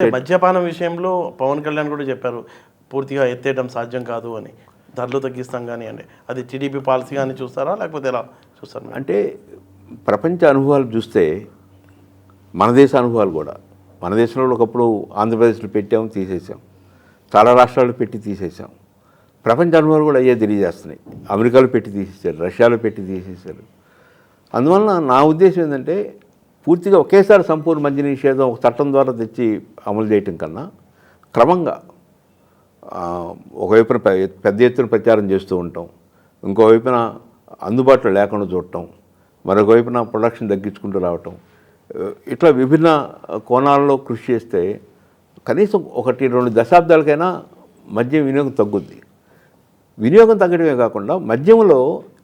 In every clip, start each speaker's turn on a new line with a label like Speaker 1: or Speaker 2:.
Speaker 1: మద్యపానం విషయంలో పవన్ కళ్యాణ్ కూడా చెప్పారు పూర్తిగా ఎత్తేయడం సాధ్యం కాదు అని. ధరలు తగ్గిస్తాం కానీ అండి అది టీడీపీ పాలసీ కానీ చూస్తారా? లేకపోతే ఎలా చూస్తారు?
Speaker 2: అంటే ప్రపంచ అనుభవాలు చూస్తే మన దేశ అనుభవాలు కూడా. మన దేశంలో ఒకప్పుడు ఆంధ్రప్రదేశ్లో పెట్టాం తీసేసాం చాలా రాష్ట్రాలు పెట్టి తీసేసాం ప్రపంచ అనుభవాలు కూడా అయ్యే తెలియజేస్తున్నాయి. అమెరికాలో పెట్టి తీసేశారు రష్యాలో పెట్టి తీసేశారు. అందువలన నా ఉద్దేశం ఏంటంటే పూర్తిగా ఒకేసారి సంపూర్ణ మద్య నిషేధం ఒక చట్టం ద్వారా తెచ్చి అమలు చేయటం కన్నా క్రమంగా ఒకవైపున పెద్ద ఎత్తున ప్రచారం చేస్తూ ఉంటాం. ఇంకోవైపున అందుబాటులో లేకుండా చూడటం మరొక వైపున ప్రొడక్షన్ తగ్గించుకుంటూ రావటం. ఇట్లా విభిన్న కోణాల్లో కృషి చేస్తే కనీసం ఒకటి రెండు దశాబ్దాలకైనా మద్యం వినియోగం తగ్గుద్ది. వినియోగం తగ్గడమే కాకుండా మద్యంలో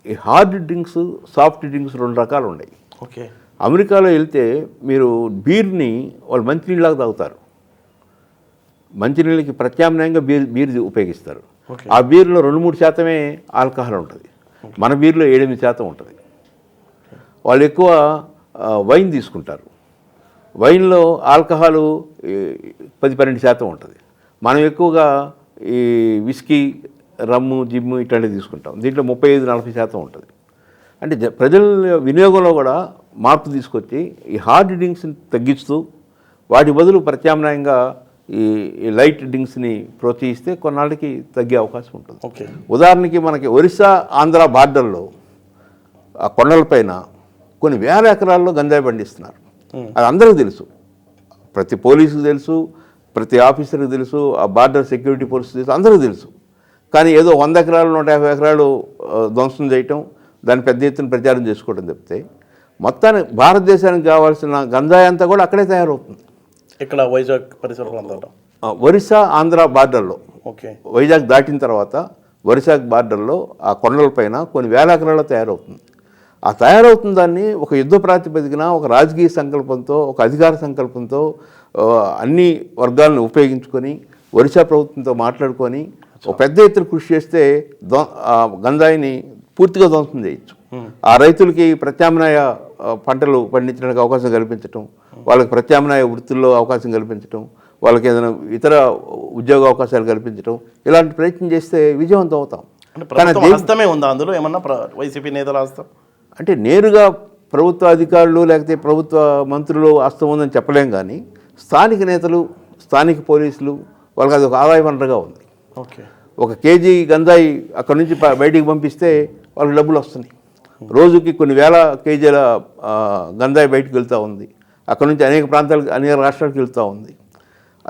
Speaker 2: ఈ హార్డ్ డ్రింక్స్ సాఫ్ట్ డ్రింక్స్ రెండు రకాలు ఉన్నాయి
Speaker 1: ఓకే.
Speaker 2: అమెరికాలో వెళ్తే మీరు బీర్ని వాళ్ళు మంచినీళ్ళలాగా తాగుతారు. మంచినీళ్ళకి ప్రత్యామ్నాయంగా బీర్ బీర్ ఉపయోగిస్తారు. ఆ బీర్లో రెండు మూడు శాతమే ఆల్కహాల్ ఉంటుంది. మన బీర్లో ఏడెనిమిది శాతం ఉంటుంది. వాళ్ళు ఎక్కువ వైన్ తీసుకుంటారు. వైన్లో ఆల్కహాలు పది పన్నెండు శాతం ఉంటుంది. మనం ఎక్కువగా ఈ విస్కీ రమ్ము జిమ్ము ఇట్లాంటివి తీసుకుంటాం. దీంట్లో ముప్పై ఐదు నలభై శాతం ఉంటుంది. అంటే జ- ప్రజల వినియోగంలో కూడా మార్పు తీసుకొచ్చి ఈ హార్డ్ డ్రింక్స్ని తగ్గిస్తూ వాటి బదులు ప్రత్యామ్నాయంగా ఈ లైట్ డ్రింక్స్ని ప్రోత్సహిస్తే కొన్నాళ్ళకి తగ్గే అవకాశం ఉంటుంది.
Speaker 1: ఓకే.
Speaker 2: ఉదాహరణకి మనకి ఒరిస్సా ఆంధ్ర బార్డర్లో ఆ కొండలపైన కొన్ని వేల ఎకరాల్లో గంజాయి పండిస్తున్నారు. అది అందరికీ తెలుసు. ప్రతి పోలీసుకు తెలుసు ప్రతి ఆఫీసర్కి తెలుసు ఆ బార్డర్ సెక్యూరిటీ పోలీసు తెలుసు అందరికీ తెలుసు. కానీ ఏదో వంద ఎకరాలు నూట యాభై ఎకరాలు ధ్వంసం చేయటం దాన్ని పెద్ద ఎత్తున ప్రచారం చేసుకోవడం తప్పితే మొత్తానికి భారతదేశానికి కావాల్సిన గంజాయి అంతా కూడా అక్కడే తయారవుతుంది.
Speaker 1: ఇక్కడ వైజాగ్ పరిసర ప్రాంతాల్లో
Speaker 2: ఆ, ఒరిస్సా ఆంధ్ర బార్డర్లో.
Speaker 1: ఓకే.
Speaker 2: వైజాగ్ దాటిన తర్వాత ఒరిస్సా బార్డర్లో ఆ కొండలపైన కొన్ని వేల ఎకరాల్లో తయారవుతుంది. ఆ తయారవుతున్న దాన్ని ఒక యుద్ధ ప్రాతిపదికన ఒక రాజకీయ సంకల్పంతో ఒక అధికార సంకల్పంతో అన్ని వర్గాలను ఉపయోగించుకొని ఒరిస్సా ప్రభుత్వంతో మాట్లాడుకొని ఒక పెద్ద ఎత్తున కృషి చేస్తే గంజాయిని పూర్తిగా ధ్వంసం చేయొచ్చు ఆ రైతులకి ప్రత్యామ్నాయ పంటలు పండించడానికి అవకాశం కల్పించటం వాళ్ళకి ప్రత్యామ్నాయ వృత్తుల్లో అవకాశం కల్పించటం వాళ్ళకి ఏదైనా ఇతర ఉద్యోగ అవకాశాలు కల్పించడం ఇలాంటి ప్రయత్నం చేస్తే విజయవంతం అవుతాం.
Speaker 1: అంటే
Speaker 2: కానీ
Speaker 1: ఉందా అందులో? ఏమన్నా వైసీపీ నేతల హస్తం?
Speaker 2: అంటే నేరుగా ప్రభుత్వ అధికారులు లేకపోతే ప్రభుత్వ మంత్రులు హస్తం ఉందని చెప్పలేం కానీ స్థానిక నేతలు స్థానిక పోలీసులు వాళ్ళకి అది ఒక ఆదాయ వనరుగా ఉంది.
Speaker 1: ఓకే.
Speaker 2: ఒక కేజీ గంజాయి అక్కడ నుంచి బయటికి పంపిస్తే వాళ్ళకి డబ్బులు వస్తున్నాయి. రోజుకి కొన్ని వేల కేజీల గంధాయి బయటకు వెళ్తూ ఉంది. అక్కడ నుంచి అనేక ప్రాంతాలకు అనేక రాష్ట్రాలకు వెళ్తూ ఉంది.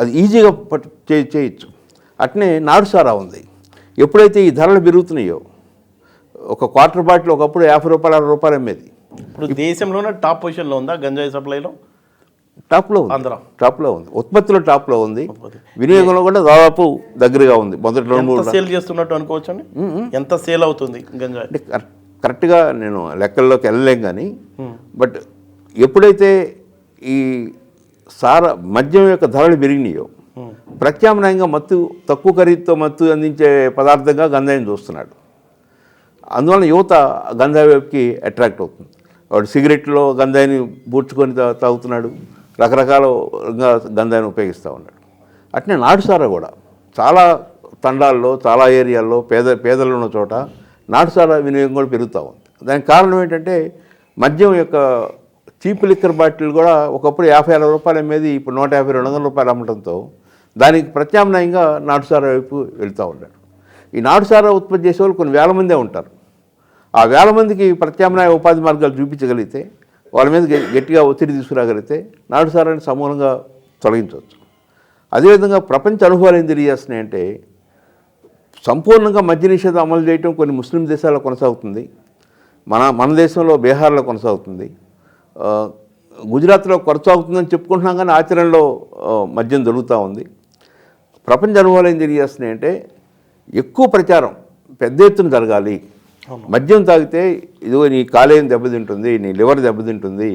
Speaker 2: అది ఈజీగా పట్టు చేయొచ్చు. అట్నే నాడుసారా ఉంది. ఎప్పుడైతే ఈ ధరలు పెరుగుతున్నాయో ఒక క్వార్టర్ బాటిల్ ఒకప్పుడు యాభై రూపాయలు అరవై రూపాయలు అమ్మేది.
Speaker 1: ఇప్పుడు దేశంలోనే టాప్ పొజిషన్లో ఉందా గంజాయి సప్లైలో?
Speaker 2: టాప్లో ఉంది.
Speaker 1: ఆంధ్ర
Speaker 2: టాప్లో ఉంది. ఉత్పత్తిలో టాప్లో ఉంది. వినియోగంలో కూడా దాదాపు దగ్గరగా ఉంది. మొదటి రెండు మూడు
Speaker 1: సేల్ చేస్తున్నట్టు అనుకోవచ్చు అండి ఎంత సేల్ అవుతుంది గంజాయి?
Speaker 2: అంటే కరెక్ట్- కరెక్ట్గా నేను లెక్కల్లోకి వెళ్ళలేం కానీ బట్ ఎప్పుడైతే ఈ సార మద్యం యొక్క ధరలు పెరిగినాయో ప్రత్యామ్నాయంగా మత్తు తక్కువ ఖరీదుతో మత్తు అందించే పదార్థంగా గంజాయిని చూస్తున్నాడు. అందువలన యువత గంజాయి వైపుకి అట్రాక్ట్ అవుతుంది. వాడు సిగరెట్లో గంజాయిని బూడ్చుకొని తా- తాగుతున్నాడు. రకరకాల గంధాన్ని ఉపయోగిస్తూ ఉన్నాడు. అట్నే నాటుసారా కూడా. చాలా తండాల్లో చాలా ఏరియాల్లో పేద పేదలు ఉన్న చోట నాటుసారా వినియోగం కూడా పెరుగుతూ ఉంది. దానికి కారణం ఏంటంటే మద్యం యొక్క చీప్ లిక్కర్ బాటిల్ కూడా ఒకప్పుడు యాభై అరవై రూపాయల మీద ఇప్పుడు నూట యాభై రెండు వందల రూపాయలు అమ్మడంతో దానికి ప్రత్యామ్నాయంగా నాటుసారా వైపు వెళ్తూ ఉన్నాడు. ఈ నాటుసారా ఉత్పత్తి చేసే వాళ్ళు కొన్ని వేల మందే ఉంటారు. ఆ వేల మందికి ప్రత్యామ్నాయ ఉపాధి మార్గాలు చూపించగలిగితే వాళ్ళ మీద గట్టిగా ఒత్తిడి తీసుకురాగలిగితే నాటుసారాన్ని సమూలంగా తొలగించవచ్చు. అదేవిధంగా ప్రపంచ అనుభవాలు ఏం తెలియజేస్తున్నాయంటే సంపూర్ణంగా మద్య నిషేధం అమలు చేయటం కొన్ని ముస్లిం దేశాల్లో కొనసాగుతుంది. మన మన దేశంలో బీహార్లో కొనసాగుతుంది. గుజరాత్లో కొనసాగుతుందని చెప్పుకుంటున్నాం కానీ ఆచరణలో మద్యం దొరుకుతూ ఉంది. ప్రపంచ అనుభవాలు ఏం తెలియజేస్తున్నాయంటే ఎక్కువ ప్రచారం పెద్ద ఎత్తున జరగాలి. మద్యం తాగితే ఇదిగో నీ కాలేయం దెబ్బతింటుంది నీ లివర్ దెబ్బతింటుంది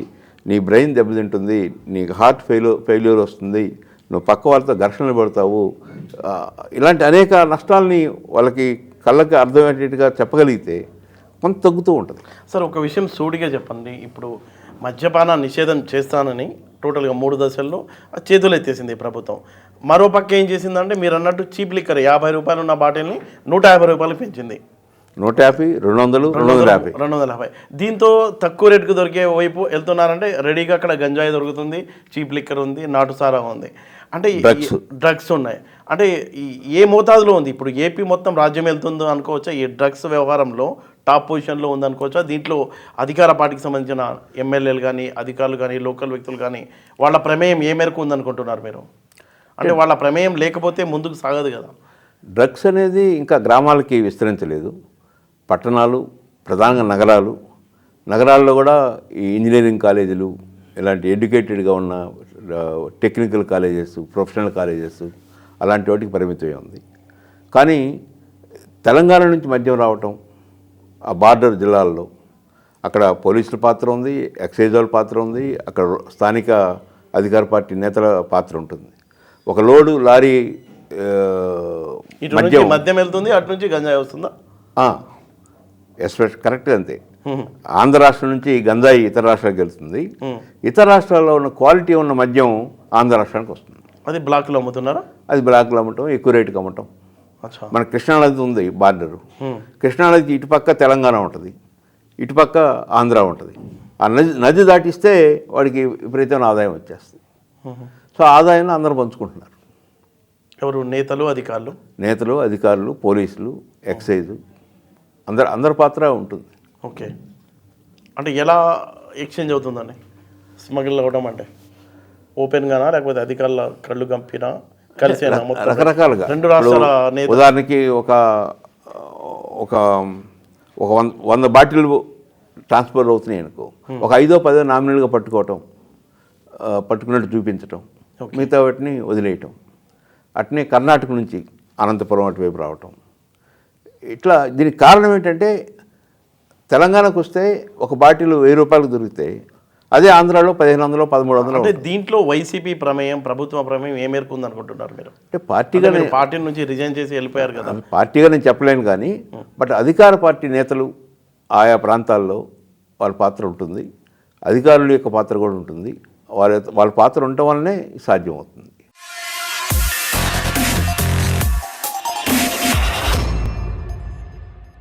Speaker 2: నీ బ్రెయిన్ దెబ్బతింటుంది నీకు హార్ట్ ఫెయిల్యూర్ ఫెయిల్యూర్ వస్తుంది నువ్వు పక్క వాళ్ళతో ఘర్షణలు పడతావు. ఇలాంటి అనేక నష్టాలని వాళ్ళకి కళ్ళకి అర్థమయ్యేటట్టుగా చెప్పగలిగితే కొంత తగ్గుతూ ఉంటుంది.
Speaker 1: సార్ ఒక విషయం సూటిగా చెప్పండి. ఇప్పుడు మద్యపాన నిషేధం చేస్తానని టోటల్గా మూడు దశల్లో చేతులు ఎత్తేసింది ప్రభుత్వం. మరో పక్క ఏం చేసిందంటే మీరు అన్నట్టు చీప్ లిక్కర్ యాభై రూపాయలు ఉన్న బాటిల్ని నూట యాభై రూపాయలు పెంచింది.
Speaker 2: నూట యాభై రెండు వందలు రెండు వందల యాభై.
Speaker 1: రెండు వందల యాభై. దీంతో తక్కువ రేటుకు దొరికే వైపు వెళ్తున్నారంటే రెడీగా అక్కడ గంజాయి దొరుకుతుంది చీప్ లిక్కర్ ఉంది నాటుసారా ఉంది. అంటే ఈ-
Speaker 2: Drugs.
Speaker 1: డ్రగ్స్ ఉన్నాయి. అంటే ఏ మోతాదులో ఉంది? ఇప్పుడు ఏపీ మొత్తం రాజ్యం వెళ్తుందో అనుకోవచ్చా? ఈ డ్రగ్స్ వ్యవహారంలో టాప్ పొజిషన్లో ఉంది అనుకోవచ్చా? దీంట్లో అధికార పార్టీకి సంబంధించిన ఎమ్మెల్యేలు కానీ అధికారులు కానీ లోకల్ వ్యక్తులు కానీ వాళ్ళ ప్రమేయం ఏ మేరకు ఉందనుకుంటున్నారు మీరు? అంటే వాళ్ళ ప్రమేయం లేకపోతే ముందుకు సాగదు కదా.
Speaker 2: డ్రగ్స్ అనేది ఇంకా గ్రామాలకి విస్తరించలేదు. పట్టణాలు ప్రధానంగా నగరాలు. నగరాల్లో కూడా ఈ ఇంజనీరింగ్ కాలేజీలు ఇలాంటి ఎడ్యుకేటెడ్గా ఉన్న టెక్నికల్ కాలేజెస్ ప్రొఫెషనల్ కాలేజెస్ అలాంటి వాటికి పరిమితమై ఉంది. కానీ తెలంగాణ నుంచి మద్యం రావటం ఆ బార్డర్ జిల్లాల్లో అక్కడ పోలీసుల పాత్ర ఉంది ఎక్సైజ్ వాళ్ళ పాత్ర ఉంది అక్కడ స్థానిక అధికార పార్టీ నేతల పాత్ర ఉంటుంది. ఒక లోడు లారీ మద్యం
Speaker 1: వెళ్తుంది అటు నుంచి గంజాయి వస్తుందా?
Speaker 2: ఎస్పెషల్ కరెక్ట్ అంతే. ఆంధ్ర రాష్ట్రం నుంచి గంజాయి ఇతర రాష్ట్రాలకు వెళ్తుంది ఇతర రాష్ట్రాల్లో ఉన్న క్వాలిటీ ఉన్న మద్యం ఆంధ్ర రాష్ట్రానికి వస్తుంది.
Speaker 1: అది బ్లాక్లో అమ్ముతున్నారా?
Speaker 2: అది బ్లాక్లో అమ్మటం ఎక్కువ రేటుకి అమ్మటం. మన కృష్ణానది ఉంది బార్డరు. కృష్ణానదికి ఇటుపక్క తెలంగాణ ఉంటుంది. ఇటుపక్క ఆంధ్ర ఉంటుంది. ఆ నది నది దాటిస్తే వాడికి విపరీతమైన ఆదాయం వచ్చేస్తుంది. సో ఆదాయాన్ని అందరూ పంచుకుంటున్నారు.
Speaker 1: ఎవరు? నేతలు అధికారులు?
Speaker 2: నేతలు అధికారులు పోలీసులు ఎక్సైజు అందరు అందరి పాత్ర ఉంటుంది.
Speaker 1: ఓకే. అంటే ఎలా ఎక్స్చేంజ్ అవుతుందండి? స్మగిల్ అవ్వడం అంటే ఓపెన్గానా లేకపోతే అధికారుల కళ్ళు కంపినా మొత్తం?
Speaker 2: రకరకాలుగా.
Speaker 1: రెండు రాష్ట్రాల
Speaker 2: ఉదాహరణకి ఒక ఒక ఒక వంద వంద బాటిల్ ట్రాన్స్ఫర్ అవుతున్నాయి అనుకో. ఒక ఐదో పదో నామినల్గా పట్టుకోవటం పట్టుకున్నట్టు చూపించటం మిగతా వాటిని వదిలేయటం. అట్నే కర్ణాటక నుంచి అనంతపురం అటువైపు రావటం. ఇట్లా దీనికి కారణం ఏంటంటే తెలంగాణకు వస్తే ఒక బాటిల్ వెయ్యి రూపాయలకు దొరుకుతాయి. అదే ఆంధ్రాలో పదిహేను వందలు పదమూడు వందలు
Speaker 1: అంటే దీంట్లో వైసీపీ ప్రమేయం ప్రభుత్వ ప్రమేయం ఏ మేరకు ఉందనుకుంటున్నారు మీరు?
Speaker 2: అంటే పార్టీగా
Speaker 1: మీరు పార్టీ నుంచి రిజైన్ చేసి వెళ్ళిపోయారు కదా.
Speaker 2: పార్టీగా నేను చెప్పలేను కానీ బట్ అధికార పార్టీ నేతలు ఆయా ప్రాంతాల్లో వాళ్ళ పాత్ర ఉంటుంది. అధికారుల యొక్క పాత్ర కూడా ఉంటుంది. వాళ్ళ వాళ్ళ పాత్ర ఉండటం వల్లనే సాధ్యం అవుతుంది